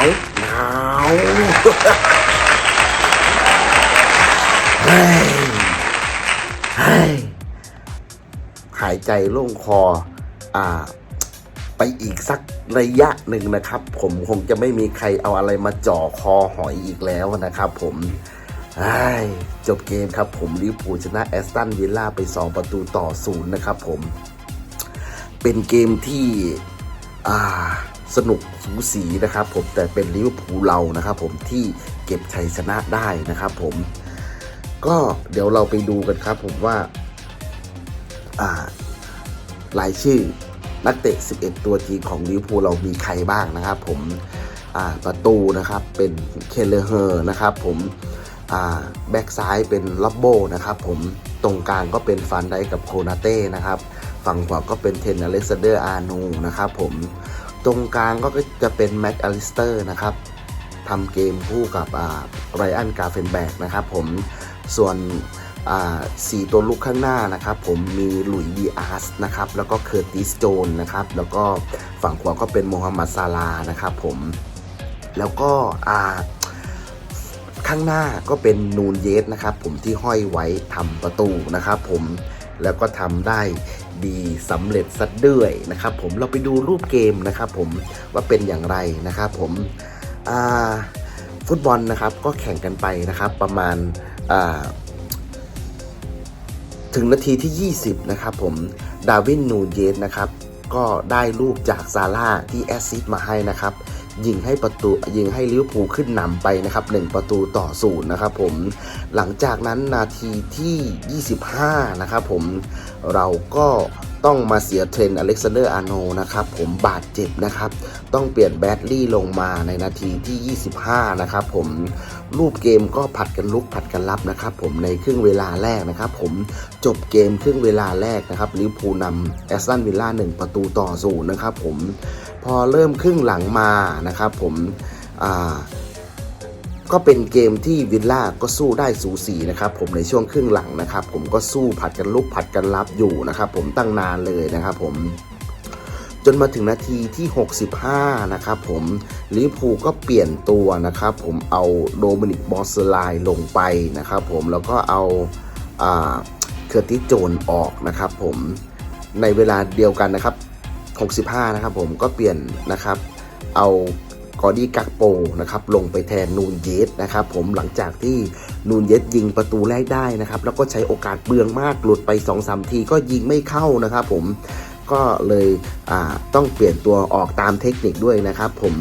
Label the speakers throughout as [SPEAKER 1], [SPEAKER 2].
[SPEAKER 1] าวหนาวเฮ้ยเฮ้ยหายใจโล่งคอ อ่า ไปอีกสักระยะหนึ่งนะครับ ผมคงจะไม่มีใครเอาอะไรมาจ่อคอหอยอีกแล้วนะครับผมจบเกมครับผมลิเวอร์พูลชนะแอสตันวิลล่าไป 2 ประตูต่อศูนย์นะครับผม เป็นเกมที่ อ่า สนุกสูสีนะครับผมแต่เป็นลิเวอร์พูลเรานะครับผมที่เก็บชัยชนะได้นะครับผมก็เดี๋ยวเราไปดูกันครับผมว่าอ่ารายชื่อนักเตะ 11 ตัวจริงของลิเวอร์พูลเรามีใครบ้างนะครับผมอ่าประตูนะครับเป็นเคเลเฮอร์นะครับผมอ่าแบ็กซ้ายเป็นล็อบโบนะครับผมตรงกลางก็เป็นฟันไดกับโคนาเต้นะครับ ฝั่งขวาก็เป็นเทนอเล็กซานเดอร์อาร์โนนะครับผม ตรงกลางก็จะเป็นแม็กอลิสเตอร์นะครับทำเกมคู่กับไรอันกาเฟนแบกนะครับผมส่วนสี่ตัวลุกข้างหน้านะครับ ผมมีหลุยดีอาร์สนะครับ แล้วก็เคอร์ติสโจนนะครับ แล้วก็ฝั่งขวาก็เป็นโมฮัมหมัดซาลานะครับผมแล้วก็ข้างหน้าก็เป็นนูนเยสนะครับ ผมที่ห้อยไว้ทำประตูนะครับ ผม แล้วก็ทำได้ดีสำเร็จสัดด้วยนะครับผมเราไปดูรูปเกมนะครับผมว่าเป็นอย่างไรนะครับผมฟุตบอลนะครับก็แข่งกันไปนะครับประมาณาถึงนาทีที่ 20 นะครับผมดาวินนูนเยสนะครับก็ได้ลูกจากซาร่าที่แอสซิสต์มาให้นะครับ ยิงให้ประตูยิงให้ลิเวอร์พูลขึ้นนำไปนะครับ1ประตูต่อศูนย์นะครับผมหลังจากนั้นนาทีที่ 25 นะครับผมเราก็ต้องมาเสียเทรนอเล็กซานเดอร์อาร์โนนะครับผมบาดเจ็บนะครับ ต้องเปลี่ยนแบตลี่ลงมาในนาทีที่ 25 นะครับผม รูปเกมก็ผัดกันลุกผัดกันรับนะครับผมในครึ่งเวลาแรกนะครับผมจบเกมครึ่งเวลาแรกนะครับลิเวอร์พูลนำแอสตันวิลล่า1ประตูต่อศูนย์นะครับผมพอเริ่มครึ่งหลังมานะครับผมอ่าก็เป็นเกมที่วิลล่าก็สู้ได้สูสีนะครับผมในช่วงครึ่งหลังนะครับ ผมก็สู้ผัดกันลุกผัดกันรับอยู่นะครับผมตั้งนานเลยนะครับผม จนมาถึงนาทีที่ 65 นะครับผมลิพูก็เปลี่ยนตัวนะครับผมเอาโดมินิกบอสไลน์ลงไปนะครับผมแล้วก็เอาเคอร์ติโจนออกนะครับผมในเวลาเดียวกันนะครับ 65 นะครับผมก็เปลี่ยนนะครับ เอากอดี้กักโปนะครับลงไปแทนนูนเยสนะครับผมหลังจากที่นูนเยสยิงประตูแรกได้นะครับ แล้วก็ใช้โอกาสเบืองมากหลุดไป 2-3 ทีก็ยิงไม่เข้านะครับผม ก็เลยต้องเปลี่ยนตัวออกตามเทคนิคด้วยนะครับ ผม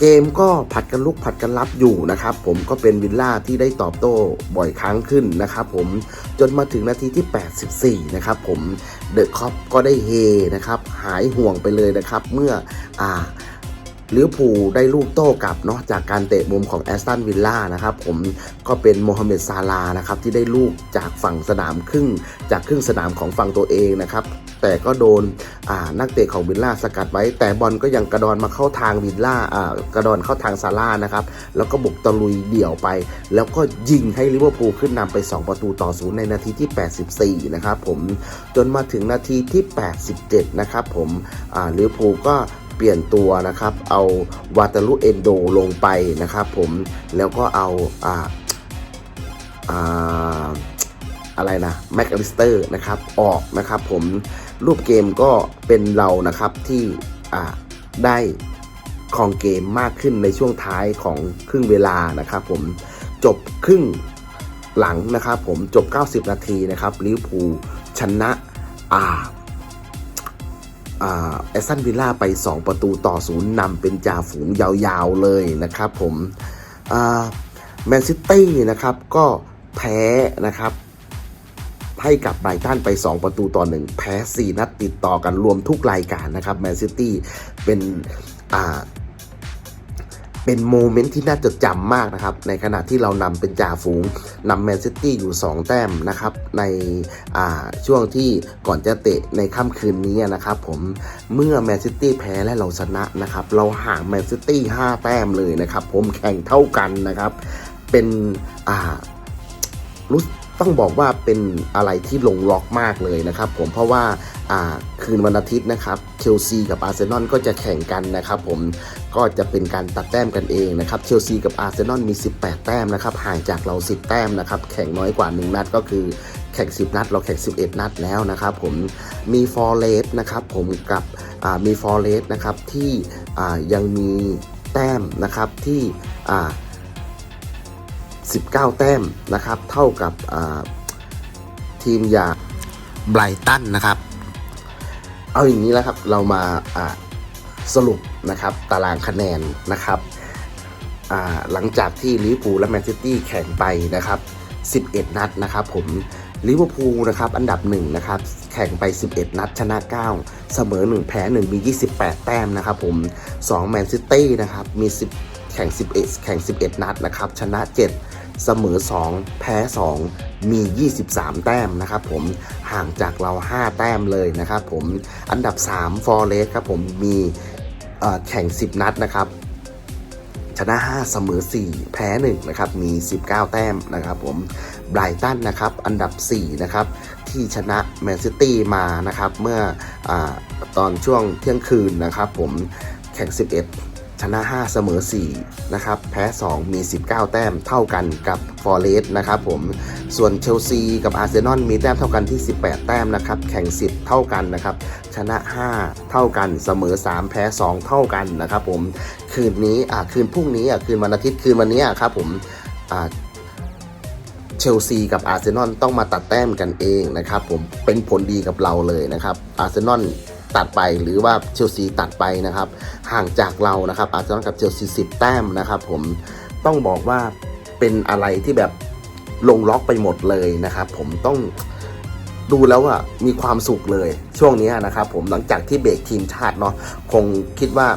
[SPEAKER 1] เกมก็ผัดกันลุกผัดกันรับอยู่นะครับ ผมก็เป็นวิลล่าที่ได้ตอบโต้บ่อยครั้งขึ้นนะครับผมจนมาถึงนาทีที่ 84 นะครับผมเดอะคอปก็ได้เฮนะครับหายห่วงไปเลยนะครับ เมื่ออ่า ลิเวอร์พูลได้ลูกโต้กลับเนาะจากการเตะมุมของแอสตันวิลล่านะครับผมก็เป็นโมฮัมเหม็ดซาลานะครับที่ได้ลูกจากฝั่งสนามครึ่ง จากครึ่งสนามของฝั่งตัวเองนะครับแต่ก็โดนนักเตะของวิลล่าสกัดไว้ แต่บอลก็ยังกระดอนมาเข้าทางวิลล่ากระดอนเข้าทางซาร่านะครับแล้วก็บุกตะลุยเดี่ยวไป แล้วก็ยิงให้ลิเวอร์พูลขึ้นนำไป 2 ประตูต่อศูนย์ในนาทีที่ 84 นะครับผมจนมาถึงนาทีที่ 87 นะครับผมลิเวอร์พูลก็ เปลี่ยนตัวนะครับ เอาวาตาลุเอนโดลงไปนะครับผมแล้วก็เอาอ่าอ่าอะไรนะแม็กอลิสเตอร์นะครับออกนะครับผมรูปเกมก็เป็นเรานะครับที่อ่าได้ครองเกมมากขึ้นในช่วงท้ายของครึ่งเวลานะครับผมจบครึ่งหลังนะครับผมจบ 90 นาทีนะครับลิเวอร์พูลชนะอ่า แอสตันวิลล่าไป 2 ประตูต่อศูนย์นำเป็นจ่าฝูงยาวๆเลยนะครับผมแมนซิตี้นะครับก็แพ้นะครับให้กับไบรตันไป 2 ประตูต่อ 1 แพ้ 4 นัดติดต่อกันรวมทุกรายการนะครับแมนซิตี้เป็นอ่า เป็นโมเมนต์ที่น่าจดจำมากนะครับ ในขณะที่เรานำเป็นจ่าฝูงนำแมนซิตี้อยู่ 2 แต้มนะครับ ในช่วงที่ก่อนจะเตะในค่ำคืนนี้นะครับผมเมื่อแมนซิตี้แพ้และเราชนะนะครับ เราห่างแมนซิตี้5แต้มเลยนะครับ ผมแข่งเท่ากันนะครับ เป็นรู้ต้องบอกว่าเป็นอะไรที่ลงล็อกมากเลยนะครับ ผมเพราะว่า คืนวันอาทิตย์นะครับเชลซีกับอาร์เซนอลก็จะแข่งกันนะครับผมก็จะเป็นการตัดแต้มกันเองนะครับเชลซีกับอาร์เซนอลมี 18 แต้มนะครับห่างจากเรา 10 แต้มนะครับแข่งน้อยกว่า 1 นัดก็คือแข่ง 10 นัด เราแข่ง 11 นัดแล้วนะครับผมมีฟอร์เรสนะครับผมกับมีฟอร์เรสนะครับที่ยังมีแต้มนะครับที่ 19 แต้มนะครับเท่ากับทีมอย่างไบรตันนะครับ เอาอย่างนี้แล้วครับเรามาสรุปนะครับตารางคะแนนนะครับหลังจากที่ลิเวอร์พูลและแมนซิตี้แข่งไปนะครับ 11 นัดนะครับผมลิเวอร์พูลนะครับอันดับ1นะครับแข่งไป 11 นัดชนะ 9 เสมอ 1 แพ้ 1 มี 28 แต้มนะครับผม2แมนซิตี้นะครับมี 10 แข่ง 11 แข่ง 11 นัดนะครับชนะ 7 เสมอ 2 แพ้ 2 มี 23 แต้มนะครับผมห่างจากเรา 5 แต้มเลยนะครับผมอันดับ3ฟอร์เรสครับผมมีแข่ง 10 นัดนะครับชนะ 5 เสมอ 4 แพ้ 1 นะครับ มี 19 แต้มนะครับผมไบรตันนะครับ อันดับ 4 นะครับ ที่ชนะแมนซิตี้มานะครับ เมื่ออตอนช่วงเที่ยงคืนนะครับผมแข่ง 11 นะ 5 เสมอ 4 นะครับ แพ้ 2 มี 19 แต้มเท่ากันกับฟอร์เรสนะครับผม ส่วนเชลซีกับอาร์เซนอลมีแต้มเท่ากันที่ 18 แต้มนะครับ แข่ง 10 เท่ากันนะครับ ชนะ 5 เท่ากัน เสมอ 3 แพ้ 2 เท่ากันนะครับผม คืนนี้ อ่าคืนพรุ่งนี้ อะ คืนวันอาทิตย์ คืนวันนี้ครับผม อ่าเชลซีกับอาร์เซนอลต้องมาตัดแต้มกันเองนะครับผม เป็นผลดีกับเราเลยนะครับ อาร์เซนอล ตัดไปหรือว่าเชลซีตัดไปนะครับ ห่างจากเรานะครับอาร์เซนอลกับเชลซีสิบแต้มนะครับ ผมต้องบอกว่าเป็นอะไรที่แบบลงล็อกไปหมดเลยนะครับ ผมต้องดูแล้วอะมีความสุขเลยช่วงนี้นะครับผมหลังจากที่เบรกทีมชาติเนาะคงคิดว่า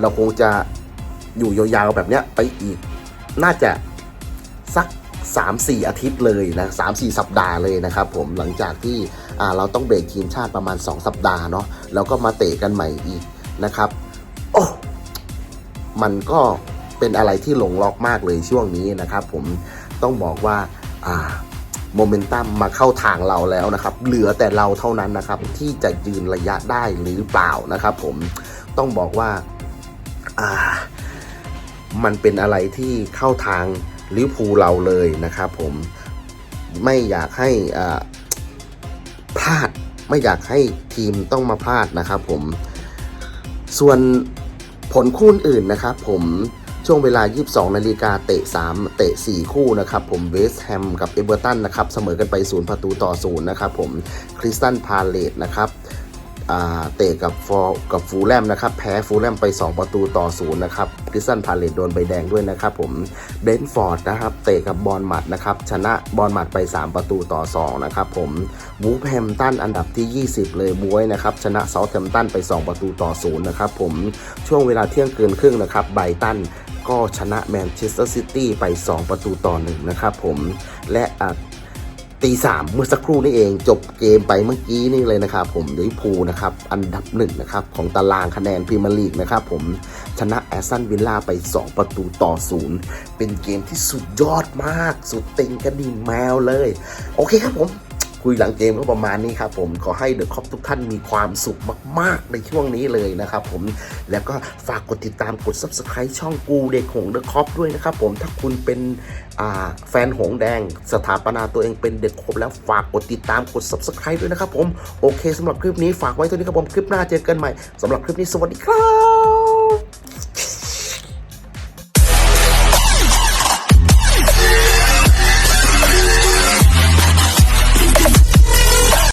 [SPEAKER 1] เราคงจะอยู่ยาวๆแบบเนี้ยไปอีก น่าจะสัก 3-4 อาทิตย์เลยนะ3-4สัปดาห์เลยนะครับผมหลังจากที่เราต้องเบรกทีมชาติประมาณ 2 สัปดาห์เนาะแล้วก็มาเตะกันใหม่อีกนะครับโอ้มันก็เป็นอะไรที่หลงล็อกมากเลยช่วงนี้นะครับ ผมต้องบอกว่าโมเมนตัมมาเข้าทางเราแล้วนะครับ เหลือแต่เราเท่านั้นนะครับ ที่จะยืนระยะได้หรือเปล่านะครับ ผมต้องบอกว่ามันเป็นอะไรที่เข้าทาง ลิเวอร์พูลเราเลยนะครับผมไม่อยากให้อ่าพลาดไม่อยากให้ทีมต้องมาพลาดนะครับผมส่วนผลคู่อื่นนะครับผมช่วงเวลา 22 นาฬิกาเตะ 3 เตะ 4 คู่นะครับผมเวสต์แฮมกับเอเวอร์ตันนะครับเสมอกันไป 0 ประตูต่อ 0 นะครับผมคริสตันพาเลตนะครับ เตะกับฟอร์กับฟูลแลมนะครับแพ้ฟูลแลมไป 2 ประตูต่อ0นะครับคริสตันพาเลตโดนใบแดงด้วยนะครับผมเบนฟอร์ดนะครับเตะกับบอลมัดนะครับชนะบอลมัดไป 3 ประตูต่อ2นะครับผมวูฟแฮมตันอันดับที่ 20 เลยบวยนะครับชนะเซาท์แฮมตันไป 2 ประตูต่อ0นะครับผมช่วงเวลาเที่ยงคืนครึ่งนะครับไบตันก็ชนะแมนเชสเตอร์ซิตี้ไป 2 ประตูต่อหนึ่งนะครับผมและ ตีสามเมื่อสักครู่นี่เองจบเกมไปเมื่อกี้นี่เลยนะครับผมลิเวอร์พูลนะครับอันดับหนึ่งนะครับของตารางคะแนนพรีเมียร์ลีกนะครับผมชนะแอสตันวิลล่าไป 2 ประตูต่อศูนย์เป็นเกมที่สุดยอดมาก สุดติงกระดิ่งแมวเลย โอเคครับผม คุยหลังเกมก็ประมาณนี้ครับผมขอให้เดอะคอปทุกท่านมีความสุขมาก ๆ ในช่วงนี้เลยนะครับผมแล้วก็ฝากกดติดตามกด Subscribe ช่องกูเด็กหงเดอะคอปด้วยนะครับผมถ้าคุณเป็นแฟนหงแดง สถาปนาตัวเองเป็นเด็กครบแล้วฝากกดติดตามกด Subscribe ด้วยนะครับผมโอเคสำหรับคลิปนี้ฝากไว้เท่านี้ครับผมคลิปหน้าเจอกันใหม่สำหรับคลิปนี้สวัสดีครับ